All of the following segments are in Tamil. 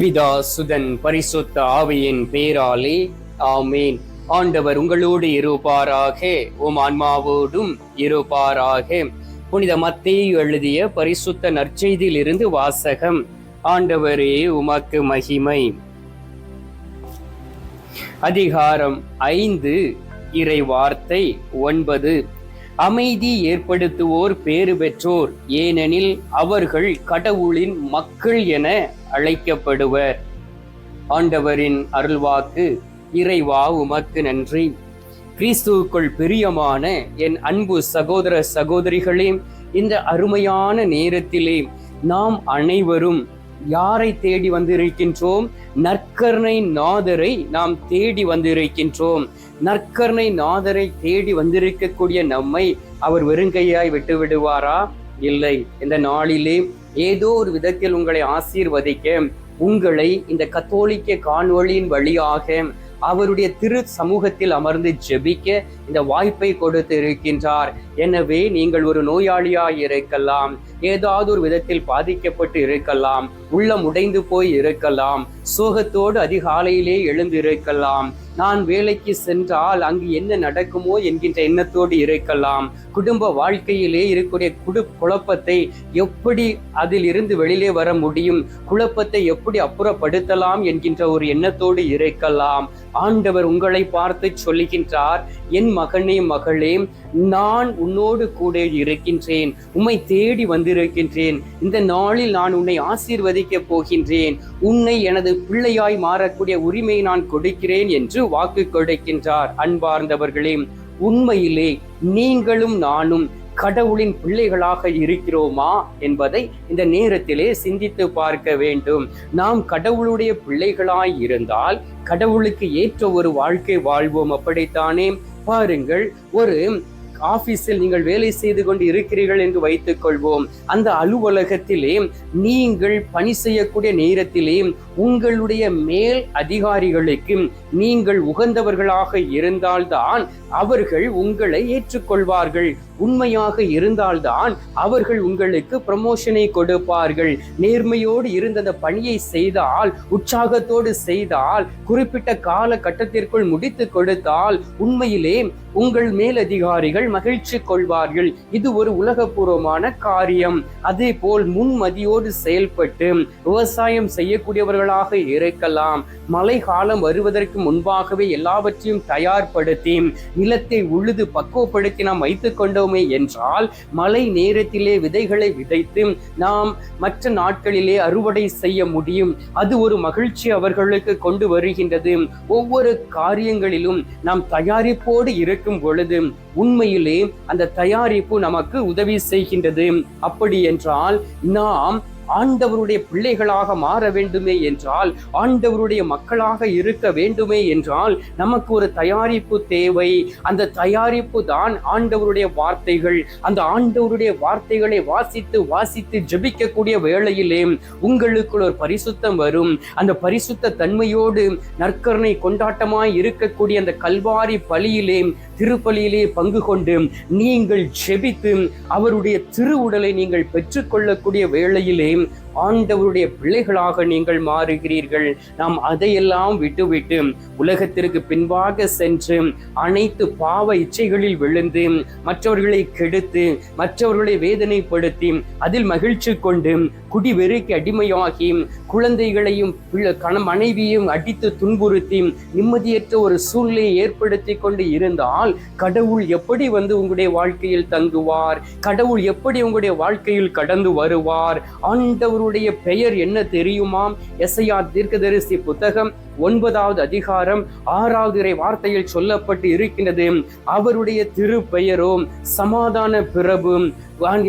பிதா சுதன் பரிசுத்த ஆவியின் பேராலே ஆமேன். ஆண்டவர் உங்களோடு இருப்பாராக உம் ஆன்மாவோடும் இருப்பாராக. புனித மத்தேயு எழுதிய பரிசுத்த நற்செய்தியிலிருந்து வாசகம் ஆண்டவரே உமக்கு மகிமை. அதிகாரம் ஐந்து இறை வார்த்தை ஒன்பது. அமைதி ஏற்படுத்துவோர் பேறு பெற்றோர். ஏனெனில் அவர்கள் கடவுளின் மக்கள் என அழைக்கப்படுவர். ஆண்டவரின் அருள்வாக்கு இறைவா உமக்கு நன்றி. கிறிஸ்துவுக்குள் பிரியமான என் அன்பு சகோதர சகோதரிகளே இந்த அருமையான நேரத்திலே நாம் அனைவரும் யாரை தேடி வந்திருக்கின்றோம்? நற்கர்ணை நாதரை நாம் தேடி வந்திருக்கின்றோம். நற்கர்ணை நாதரை தேடி வந்திருக்கக்கூடிய நம்மை அவர் வெறுங்கையாய் விட்டு விடுவாரா? இல்லை. இந்த நாளிலே ஏதோ ஒரு விதத்தில் உங்களை ஆசீர்வதிக்க உங்களை இந்த கத்தோலிக்க காணொளியின் வழியாக அவருடைய திரு சமூகத்தில் அமர்ந்து ஜெபிக்க இந்த வாய்ப்பை கொடுத்து இருக்கின்றார் எனவே நீங்கள் ஒரு நோயாளியாய் இருக்கலாம் ஏதாவது ஒரு விதத்தில் பாதிக்கப்பட்டு இருக்கலாம் உள்ளம் உடைந்து போய் இருக்கலாம் சோகத்தோடு அதிகாலையிலே எழுந்து இருக்கலாம் நான் வேலைக்கு சென்றால் அங்கு என்ன நடக்குமோ என்கின்ற எண்ணத்தோடு இருக்கலாம். குடும்ப வாழ்க்கையிலே இருக்கக்கூடிய குடு குழப்பத்தை எப்படி அதில் இருந்து வெளியிலே வர முடியும்? குழப்பத்தை எப்படி அப்புறப்படுத்தலாம் என்கின்ற ஒரு எண்ணத்தோடு இருக்கலாம். ஆண்டவர் உங்களை பார்த்து சொல்லுகின்றார் என் மகனே மகளே நான் உன்னோடு கூட இருக்கின்றேன். உம்மை தேடி வந்திருக்கின்றேன். இந்த நாளில் நான் உன்னை ஆசீர்வதிக்க போகின்றேன். உன்னை எனது பிள்ளையாய் மாறக்கூடிய உரிமை நான் கொடுக்கிறேன் என்று வாக்கு கொடுக்கின்றார் அன்பார்ந்தவர்களே. உண்மையிலே நீங்களும் நானும் கடவுளின் பிள்ளைகளாக இருக்கிறோமா என்பதை இந்த நேரத்திலே சிந்தித்து பார்க்க வேண்டும். நாம் கடவுளுடைய பிள்ளைகளாய் இருந்தால் கடவுளுக்கு ஏற்ற ஒரு வாழ்க்கை வாழ்வோம் அப்படித்தானே? பாருங்கள் ஒரு ஆபீஸில் நீங்கள் வேலை செய்து கொண்டு இருக்கிறீர்கள் என்று வைத்துக் கொள்வோம் அந்த அலுவலகத்திலே நீங்கள் பணி செய்யக்கூடிய நேரத்திலே உங்களுடைய மேல் அதிகாரிகளுக்கு நீங்கள் உகந்தவர்களாக இருந்தால்தான் அவர்கள் உங்களை ஏற்றுக்கொள்வார்கள். உண்மையாக இருந்தால்தான் அவர்கள் உங்களுக்கு ப்ரமோஷனை கொடுப்பார்கள். நேர்மையோடு இருந்த அந்த பணியை செய்தால் உற்சாகத்தோடு செய்தால் குறிப்பிட்ட கால கட்டத்திற்குள் முடித்து கொடுத்தால் உண்மையிலே உங்கள் மேலதிகாரிகள் மகிழ்ச்சி கொள்வார்கள். இது ஒரு உலகபூர்வமான காரியம். அதே போல் முன்மதியோடு செயல்பட்டு விவசாயம் செய்யக்கூடியவர்களாக இருக்கலாம். மழை காலம் வருவதற்கு முன்பாகவே எல்லாவற்றையும் தயார்படுத்தி நிலத்தை உழுது பக்குவப்படுத்தி நாம் வைத்துக் கொண்டோம் என்றால் மழை நேரத்திலே விதைகளை விதைத்து நாம் மற்ற நாட்களிலே அறுவடை செய்ய முடியும். அது ஒரு மகிழ்ச்சி அவர்களுக்கு கொண்டு வருகின்றது. ஒவ்வொரு காரியங்களிலும் நாம் தயாரிப்போடு இருக்கும் பொழுது உண்மையிலே அந்த தயாரிப்பு நமக்கு உதவி செய்கின்றது. அப்படி என்றால் நாம் ஆண்டவருடைய பிள்ளைகளாக மாற வேண்டுமே என்றால் ஆண்டவருடைய மக்களாக இருக்க வேண்டுமே என்றால் நமக்கு ஒரு தயாரிப்பு தேவை. அந்த தயாரிப்பு தான் ஆண்டவருடைய வார்த்தைகள். அந்த ஆண்டவருடைய வார்த்தைகளை வாசித்து வாசித்து ஜெபிக்கக்கூடிய வேளையிலே உங்களுக்குள் ஒரு பரிசுத்தம் வரும். அந்த பரிசுத்த தன்மையோடு நற்கருணை கொண்டாட்டமாய் இருக்கக்கூடிய அந்த கல்வாரி பலியிலே திருப்பலியிலே பங்கு கொண்டு நீங்கள் செபித்து அவருடைய திருவுடலை நீங்கள் பெற்றுக்கொள்ளக்கூடிய வேளையிலே ஆண்டவருடைய பிள்ளைகளாக நீங்கள் மாறுகிறீர்கள். நாம் அதையெல்லாம் விட்டுவிட்டு உலகத்திற்கு பின்பாக சென்று அனைத்து பாவ இச்சைகளில் விழுந்து மற்றவர்களை கெடுத்து மற்றவர்களை வேதனைப்படுத்தி அதில் மகிழ்ச்சி கொண்டு குடிவெறிக்கு அடிமையாகி குழந்தைகளையும் கண மனைவியும் அடித்து துன்புறுத்தி நிம்மதியற்ற ஒரு சூழ்நிலையை ஏற்படுத்தி கொண்டு இருந்தால் கடவுள் எப்படி வந்து உங்களுடைய வாழ்க்கையில் தங்குவார்? கடவுள் எப்படி உங்களுடைய வாழ்க்கையில் கடந்து வருவார்? ஆண்டவருடைய பெயர் என்ன தெரியுமாம்? எஸ்ஐயா தீர்க்கதரிசி புத்தகம் ஒன்பதாவது அதிகாரம் ஆறாவது இறை வார்த்தையில் சொல்லப்பட்டு இருக்கின்றது. அவருடைய திருப்பெயரோ சமாதான பிரபும்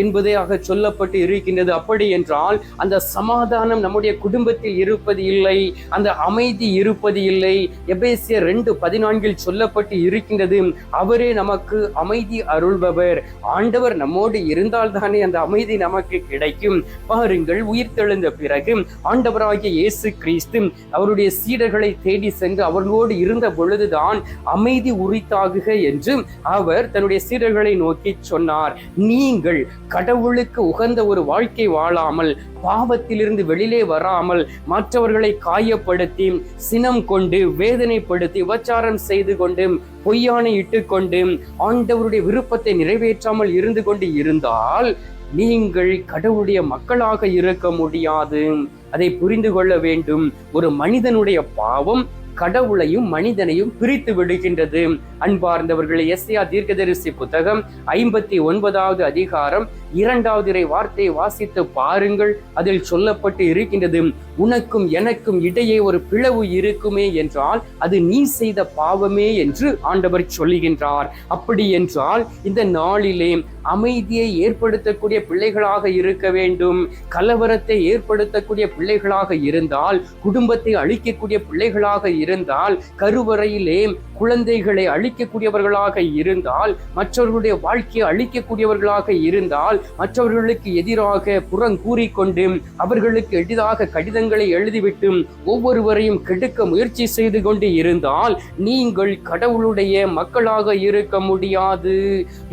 என்பதாக சொல்லப்பட்டு இருக்கின்றது. அப்படி என்றால் அந்த சமாதானம் நம்முடைய குடும்பத்தில் இருப்பது இல்லை அந்த அமைதி இருப்பது இல்லை. எபேசிய ரெண்டு பதினான்கில் சொல்லப்பட்டு இருக்கின்றது அவரே நமக்கு அமைதி அருள்பவர். ஆண்டவர் நம்மோடு இருந்தால் தானே அந்த அமைதி நமக்கு கிடைக்கும். பாருங்கள் உயிர்த்தெழுந்த பிறகு ஆண்டவராகிய இயேசு கிறிஸ்து அவருடைய சீடர்களை தேடி சென்று அவர்களோடு இருந்த பொழுதுதான் அமைதி உரித்தாகுக என்று அவர் தன்னுடைய சீடர்களை நோக்கி சொன்னார். நீங்கள் கடவுளுக்கு உகந்த ஒரு வாழ்க்கை வாழாமல் பாவத்திலிருந்து வெளியிலே வராமல் மற்றவர்களை காயப்படுத்தி சினம் கொண்டு வேதனைப்படுத்தி உபச்சாரம் செய்து கொண்டு பொய்யானை இட்டுக்கொண்டு ஆண்டவருடைய விருப்பத்தை நிறைவேற்றாமல் இருந்து கொண்டு இருந்தால் நீங்கள் கடவுளுடைய மக்களாக இருக்க முடியாது. அதை புரிந்து கொள்ள வேண்டும். ஒரு மனிதனுடைய பாவம் கடவுளையும் மனிதனையும் பிரித்து விடுகின்றது. அன்பார்ந்தவர்களே எஸ்யா தீர்க்கதரிசி புத்தகம் ஐம்பத்தி ஒன்பதாவது அதிகாரம் இரண்டாவது இறை வார்த்தையை வாசித்து பாருங்கள். அதில் சொல்லப்பட்டு இருக்கின்றது உனக்கும் எனக்கும் இடையே ஒரு பிளவு இருக்குமே என்றால் அது நீ செய்த பாவமே என்று ஆண்டவர் சொல்லுகின்றார். அப்படி என்றால் இந்த நாளிலே அமைதியை ஏற்படுத்தக்கூடிய பிள்ளைகளாக இருக்க வேண்டும். கலவரத்தை ஏற்படுத்தக்கூடிய பிள்ளைகளாக இருந்தால் குடும்பத்தை அழிக்கக்கூடிய பிள்ளைகளாக இருந்தால் கருவறையிலே குழந்தைகளை அழிக்கக்கூடியவர்களாக இருந்தால் மற்றவர்களுடைய வாழ்க்கையை அழிக்கக்கூடியவர்களாக இருந்தால் மற்றவர்களுக்கு எதிராக புறங்கூறிக்கொண்டு அவர்களுக்கு எளிதாக கடிதங்கள் புத்தகங்களை எழுதிவிட்டு ஒவ்வொருவரையும் கெடுக்க முயற்சி செய்து கொண்டு இருந்தால் நீங்கள் கடவுளுடைய மக்களாக இருக்க முடியாது.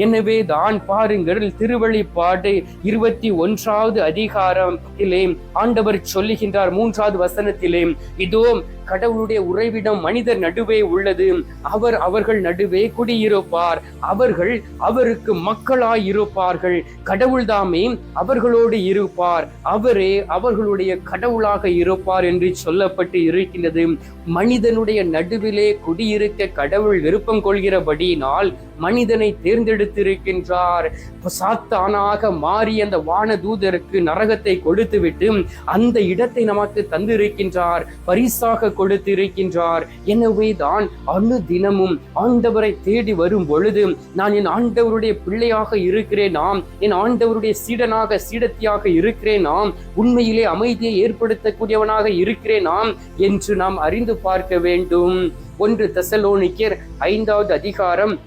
எனவே தான் பாருங்கள் திருவழிப்பாடு இருபத்தி ஒன்றாவது அதிகாரத்திலே ஆண்டவர் சொல்லுகின்றார் மூன்றாவது வசனத்திலே இதோ கடவுளுடைய உறைவிடம் மனிதர் நடுவே உள்ளது. அவர் அவர்கள் நடுவே குடியிருப்பார். அவர்கள் அவருக்கு மக்களாய் இருப்பார்கள் கடவுள்தாமே அவர்களோடு இருப்பார். அவரே அவர்களுடைய கடவுளாக இருப்பார் என்று சொல்லப்பட்டு இருக்கின்றது. மனிதனுடைய நடுவிலே குடியிருக்க கடவுள் விருப்பம் கொள்கிறபடியினால் மனிதனை தேர்ந்தெடுத்திருக்கின்றார். சாத்தானாக மாறி அந்த வான தூதருக்கு நரகத்தை கொடுத்துவிட்டு அந்த இடத்தை நமக்கு தந்திருக்கின்றார் பரிசாக கொடுத்திருக்கின்றார். எனவே தான் அணு தினமும் ஆண்டவரை தேடி வரும் பொழுது நான் என் ஆண்டவருடைய பிள்ளையாக இருக்கிறேனாம் என் ஆண்டவருடைய சீடனாக சீடத்தியாக இருக்கிறேனாம் உண்மையிலே அமைதியை ஏற்படுத்த நடத்தக்கூடியவனாக இருக்கிறேனாம் என்று நாம் அறிந்து பார்க்க வேண்டும். ஒன்று தசலோனிக்கர் ஐந்தாவது அதிகாரம்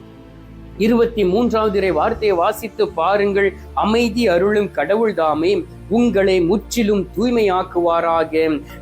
இருபத்தி மூன்றாவது வார்த்தையை வாசித்து பாருங்கள். அமைதி அருளும் கடவுள்தாமே. உங்களை முற்றிலும் தூய்மையாக்குவாராக.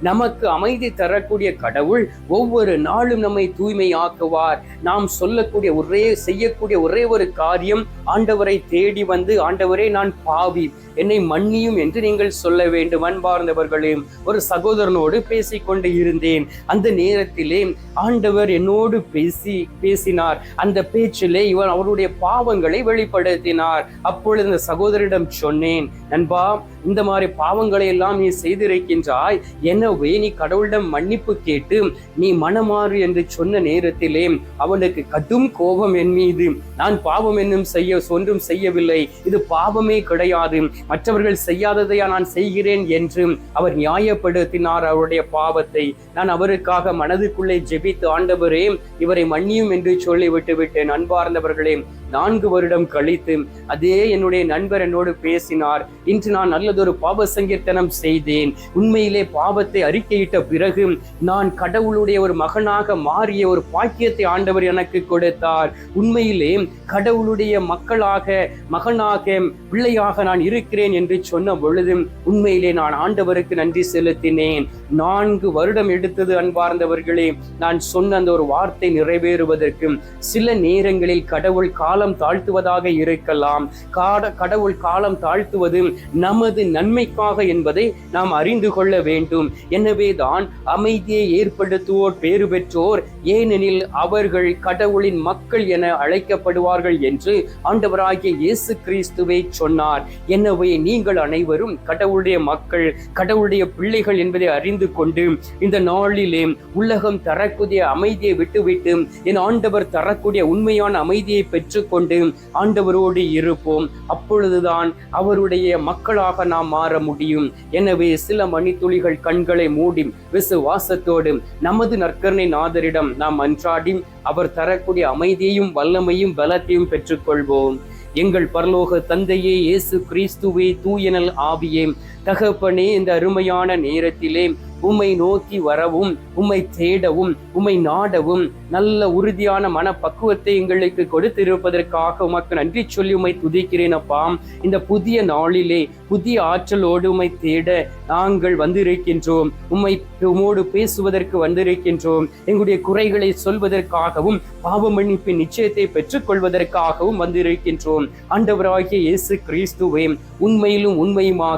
நமக்கு அமைதி தரக்கூடிய கடவுள் ஒவ்வொரு நாளும் நம்மை தூய்மையாக்குவார். நாம் சொல்லக்கூடிய ஒரே செய்யக்கூடிய ஒரே ஒரு காரியம் ஆண்டவரை தேடி வந்து ஆண்டவரே நான் பாவி. என்னை மன்னியும் என்று நீங்கள் சொல்ல வேண்டும் அன்பார்ந்தவர்களே. ஒரு சகோதரனோடு பேசிக்கொண்டு இருந்தேன். அந்த நேரத்திலே ஆண்டவர் என்னோடு பேசி பேசினார். அந்த பேச்சிலே இவர் அவருடைய பாவங்களை வெளிப்படுத்தினார். அப்பொழுது அந்த சகோதரிடம் சொன்னேன் நண்பா இந்த மாதிரி பாவங்களை எல்லாம் நீ செய்திருக்கின்றாய். எனவே நீ கடவுளிடம் மன்னிப்பு கேட்டு நீ மனமாறு என்று சொன்ன நேரத்திலே அவனுக்கு கடும் கோபம் என் மீது. நான் பாவம் என்னும் செய்ய ஒன்றும் செய்யவில்லை. இது பாவமே கிடையாது. மற்றவர்கள் செய்யாததையா நான் செய்கிறேன் என்று அவர் நியாயப்படுத்தினார் அவருடைய பாவத்தை. நான் அவருக்காக மனதுக்குள்ளே ஜெபித்து ஆண்டவரே இவரை மன்னியும் என்று சொல்லி விட்டு விட்டேன் அன்பார்ந்தவர்களே. நான்கு வருடம் கழித்து அதே என்னுடைய நண்பர் என்னோடு பேசினார். இன்று நான் நல்லது ஒரு பாவ சங்கீர்த்தனம் செய்தேன். உண்மையிலே பாவத்தை அறிக்கையிட்ட பிறகு நான் கடவுளுடைய ஒரு மகனாக மாறிய ஒரு பாக்கியத்தை ஆண்டவர் எனக்கு கொடுத்தார். உண்மையிலே கடவுளுடைய மக்களாக மகனாக பிள்ளையாக நான் இருக்கிறேன் என்று சொன்ன பொழுது உண்மையிலே நான் ஆண்டவருக்கு நன்றி செலுத்தினேன். நான்கு வருடம் எடுத்தது அன்பார்ந்தவர்களே நான் சொன்ன அந்த ஒரு வார்த்தை நிறைவேறுவதற்கு சில நேரங்களில் கடவுள் காலம் தாழ்த்துவதாக இருக்கலாம். காட கடவுள் காலம் தாழ்த்துவது நமது நன்மைக்காக என்பதை நாம் அறிந்து கொள்ள வேண்டும். எனவே தான் அமைதியை ஏற்படுத்துவோர் பேறு பெற்றோர் ஏனெனில் அவர்கள் கடவுளின் மக்கள் என அழைக்கப்படுவார்கள் என்று ஆண்டவராகிய இயேசு கிறிஸ்துவை சொன்னார். எனவே நீங்கள் அனைவரும் கடவுளுடைய மக்கள் கடவுளுடைய பிள்ளைகள் என்பதை அறிந்து கொண்டு இந்த நாளிலே உலகம் தரக்கூடிய அமைதியை விட்டுவிட்டு என் ஆண்டவர் தரக்கூடிய உண்மையான அமைதியை பெற்றுக்கொண்டு ஆண்டவரோடு இருப்போம். அப்பொழுதுதான் அவருடைய மக்களாக நாம் நாம் மாற முடியும். எனவே சில மணித்துளிகள் கண்களை மூடி விசுவாசத்தோடு நமது நற்கரணை நாதரிடம் நாம் அன்றாடி அவர் தரக்கூடிய அமைதியையும் வல்லமையும் பலத்தையும் பெற்றுக்கொள்வோம். எங்கள் பரலோக தந்தையே இயேசு கிறிஸ்துவே தூயனல் ஆவியே. தகப்பனே இந்த அருமையான நேரத்திலே உம்மை நோக்கி வரவும் உம்மை தேடவும் உம்மை நாடவும் நல்ல உறுதியான மனப்பக்குவத்தை எங்களுக்கு கொடுத்திருப்பதற்காக உமக்கு நன்றி சொல்லி உம்மை துதிக்கிறேன் அப்பா. இந்த புதிய நாளிலே புதிய ஆற்றலோடு உம்மை தேட நாங்கள் வந்திருக்கின்றோம். உம்மை உமோடு பேசுவதற்கு வந்திருக்கின்றோம். எங்களுடைய குறைகளை சொல்வதற்காகவும் பாவ மன்னிப்பின் நிச்சயத்தை பெற்றுக்கொள்வதற்காகவும் வந்திருக்கின்றோம். ஆண்டவராகிய இயேசு கிறிஸ்துவே உண்மையிலும் உண்மையுமாக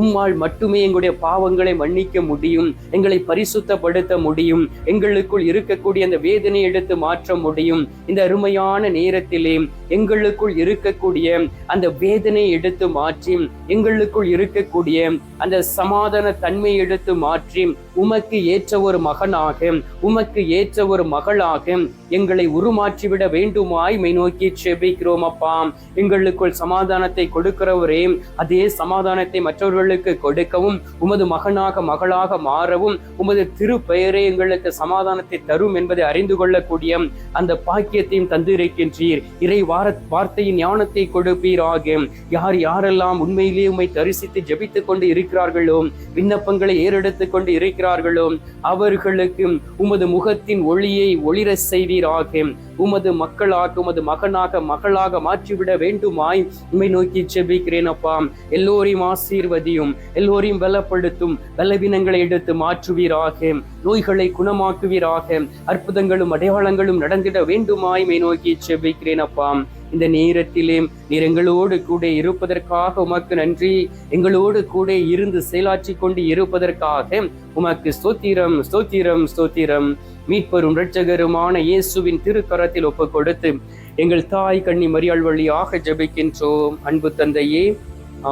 உம்மால் மட்டுமே எங்களுடைய பாவங்களை மன்னிக்க முடியும். முடியும். எங்களை பரிசுத்தப்படுத்த முடியும். எங்களுக்குள் இருக்கக்கூடிய அந்த வேதனை எடுத்து மாற்ற முடியும். இந்த அருமையான நேரத்திலே எங்களுக்குள் இருக்கக்கூடிய அந்த வேதனை எடுத்து மாற்றி எங்களுக்குள் இருக்கக்கூடிய அந்த சமாதான தன்மை எடுத்து மாற்றி உமக்கு ஏற்ற ஒரு மகனாக உமக்கு ஏற்ற ஒரு மகளாக எங்களை உருமாற்றிவிட வேண்டுமாய் மை நோக்கி செபிக்கிறோம் அப்பா. எங்களுக்குள் சமாதானத்தை கொடுக்கிறவரே அதே சமாதானத்தை மற்றவர்களுக்கு கொடுக்கவும் உமது மகனாக மகளாக மாறவும் உமது திருப்பெயரே எங்களுக்கு சமாதானத்தை தரும் என்பதை அறிந்து கொள்ளக்கூடிய அந்த பாக்கியத்தையும் தந்திருக்கின்றீர். இறை வார வார்த்தையின் ஞானத்தை கொடுப்பீராக. யார் யாரெல்லாம் உண்மையிலேயே உம்மை தரிசித்து ஜபித்துக் கொண்டு இருக்கிறார்களோ விண்ணப்பங்களை ஏறெடுத்துக் கொண்டு இருக்கிறார்களோ அவர்களுக்கு உமது முகத்தின் ஒளியை ஒளிர செய்வீராக. உமது மக்களாக உமது மகனாக மகளாக மாற்றிவிட வேண்டுமாய் உண்மை நோக்கி செபிக்கிறேன் அப்பா. எல்லோரையும் ஆசீர்வதியும் எல்லோரையும் பலப்படுத்தும் பலவீனங்களை எடுத்து மாற்றுவீராக. நோய்களை குணமாக்குவீராக. அற்புதங்களும் அடையாளங்களும் நடந்திட வேண்டுமாய் மை நோக்கி செபிக்கிறேன் அப்பா. இந்த நேரத்திலே நீர் எங்களோடு கூட இருப்பதற்காக உமக்கு நன்றி. எங்களோடு கூட இருந்து செயலாற்றி கொண்டு இருப்பதற்காக உமக்கு ஸ்தோத்திரம் ஸ்தோத்திரம் ஸ்தோத்திரம். மீட்பரும் இரட்சகருமான இயேசுவின் திருக்கரத்தில் ஒப்பு கொடுத்து எங்கள் தாய் கண்ணி மரியாள் வழியாக ஜெபிக்கின்றோம். அன்பு தந்தையே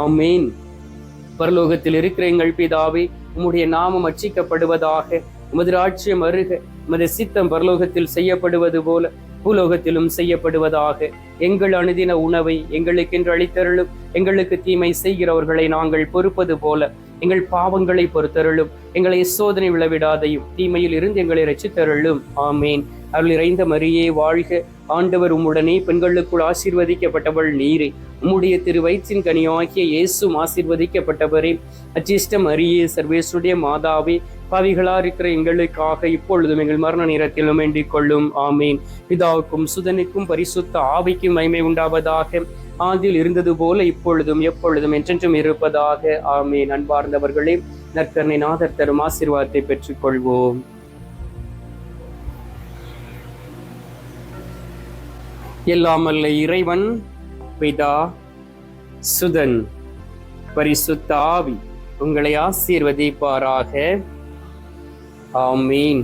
ஆமேன். பரலோகத்தில் இருக்கிற எங்கள் பிதாவே உம்முடைய நாமம் அச்சிக்கப்படுவதாக உமது ராட்சியம் அருக உமது சித்தம் பரலோகத்தில் செய்யப்படுவது போல பூலோகத்திலும் செய்யப்படுவதாக எங்கள் அனுதின உணவை எங்களுக்கென்று அளித்தருளும் எங்களுக்கு தீமை செய்கிறவர்களை நாங்கள் பொறுப்பது போல எங்கள் பாவங்களை பொறுத்தருளும். எங்களை சோதனை விளவிடாதையும். தீமையில் இருந்து எங்களை ரசித்தருளும் ஆமேன். அருள் இறைந்த மரியே வாழ்க. ஆண்டவர் உம்முடனே பெண்களுக்குள் ஆசீர்வதிக்கப்பட்டவள் நீரே. உம்முடைய திரு வயிற்றின் கனியாகிய இயேசும் ஆசீர்வதிக்கப்பட்டவரே. அச்சிஷ்டம் அரியே சர்வேஸ்வருடைய மாதாவே பாவிகளா இருக்கிற எங்களுக்காக இப்பொழுதும் எங்கள் மரண நேரத்திலும் வேண்டிக் கொள்ளும். ஆமீன். பிதாவுக்கும் சுதனுக்கும் பரிசுத்த ஆவிக்கும் மைமை உண்டாவதாக. ஆதில் இருந்தது போல இப்பொழுதும் எப்பொழுதும் என்றென்றும் இருப்பதாக. ஆமீன். அன்பார்ந்தவர்களே நற்கரணை நாதர் தரும் ஆசீர்வாதத்தை பெற்றுக்கொள்வோம். எல்லாமல்ல இறைவன் பிதா சுதன் பரிசுத்த ஆவி உங்களை ஆசீர்வதிப்பாராக. ஆமீன்